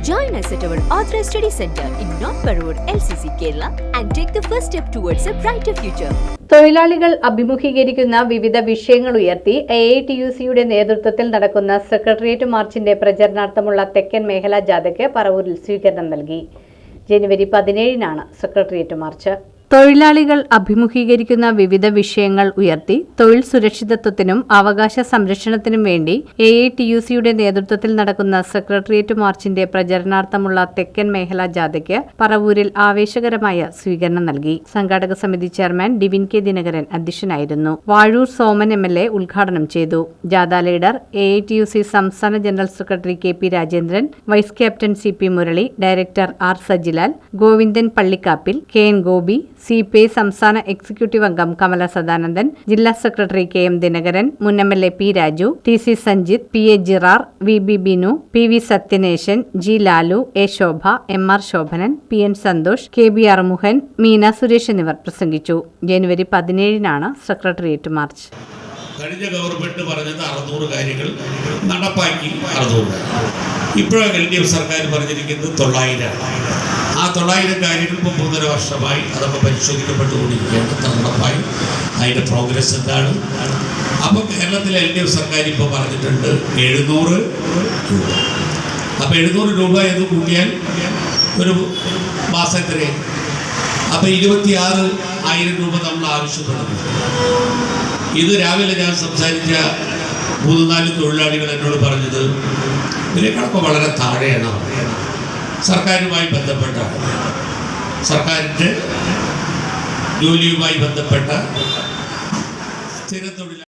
Join us at our Authorized Study Center in North Parur, LCC, Kerala, and take the first step towards a brighter future. തൊഴിലാളികൾ അഭിമുഖീകരിക്കുന്ന വിവിധ വിഷയങ്ങൾ ഉയർത്തി A I T U സിയുടെ നേതൃത്വത്തിൽ നടക്കുന്ന secretariat മാർച്ചിന്റെ പ്രചരണാർത്ഥമുള്ള തെക്കൻ മേഖലാ ജാഥയ്ക്ക് പറവൂരിൽ സ്വീകരണം നൽകി ജനുവരി പതിനേഴിനാണ് സെക്രട്ടേറിയറ്റ് മാർച്ച് തൊഴിലാളികൾ അഭിമുഖീകരിക്കുന്ന വിവിധ വിഷയങ്ങൾ ഉയർത്തി തൊഴിൽ സുരക്ഷിതത്വത്തിനും അവകാശ സംരക്ഷണത്തിനും വേണ്ടി എ ഐ ടി യു സിയുടെ നേതൃത്വത്തിൽ നടക്കുന്ന സെക്രട്ടേറിയറ്റ് മാർച്ചിന്റെ പ്രചരണാർത്ഥമുള്ള തെക്കൻ മേഖല ജാഥയ്ക്ക് പറവൂരിൽ ആവേശകരമായ സ്വീകരണം നൽകി. സംഘാടക സമിതി ചെയർമാൻ ഡിവിൻ കെ ദിനകരൻ അധ്യക്ഷനായിരുന്നു. Vazhoor Soman M L A ഉദ്ഘാടനം ചെയ്തു. ജാഥ leader A I T U C സംസ്ഥാന general secretary K P Rajendran vice captain C P Murali director R Sajilal Govindan Pallikkappil K N Gopi C P I സംസ്ഥാന executive അംഗം കമല സദാനന്ദൻ ജില്ലാ secretary K M Dinakaran മുൻ M L A P Raju T C Sanjith P A Jirar V B Binu P V Sathyanesan G Lalu A Shobha M R Shobhanan P N Santhosh K B R Mohan Meena Suresh എന്നിവർ പ്രസംഗിച്ചു. ജനുവരി പതിനേഴിനാണ് secretariat march. കഴിഞ്ഞ government പറഞ്ഞത് അറുന്നൂറ് കാര്യങ്ങൾ നടപ്പാക്കി അറുന്നൂറ്. ഇപ്പോഴാണ് എൽ ഡി എഫ് സർക്കാർ പറഞ്ഞിരിക്കുന്നത് തൊള്ളായിരം. ആ തൊള്ളായിരം കാര്യങ്ങൾ ഇപ്പോൾ മൂന്നര വർഷമായി അതൊക്കെ പരിശോധിക്കപ്പെട്ടുകൊണ്ടിരിക്കുകയാണ്. അതിന്റെ പ്രോഗ്രസ് എന്താണ്? അപ്പോൾ കേരളത്തിലെ എൽ ഡി എഫ് സർക്കാർ ഇപ്പോൾ പറഞ്ഞിട്ടുണ്ട് എഴുന്നൂറ് രൂപ. അപ്പോൾ എഴുന്നൂറ് രൂപ എന്ന് കൂട്ടിയാൽ ഒരു മാസം എത്രയും അപ്പോൾ ഇരുപത്തിയാറ് ആയിരം രൂപ നമ്മൾ ആവശ്യപ്പെടുന്നു. ഇത് രാവിലെ ഞാൻ സംസാരിച്ച മൂന്ന് നാല് തൊഴിലാളികൾ എന്നോട് പറഞ്ഞത് ഇതിനേക്കാളൊക്കെ വളരെ താഴെയാണ് സർക്കാരുമായി ബന്ധപ്പെട്ട സർക്കാരിന്റെ ജോലിയുമായി ബന്ധപ്പെട്ട സ്ഥിര തൊഴിലാളി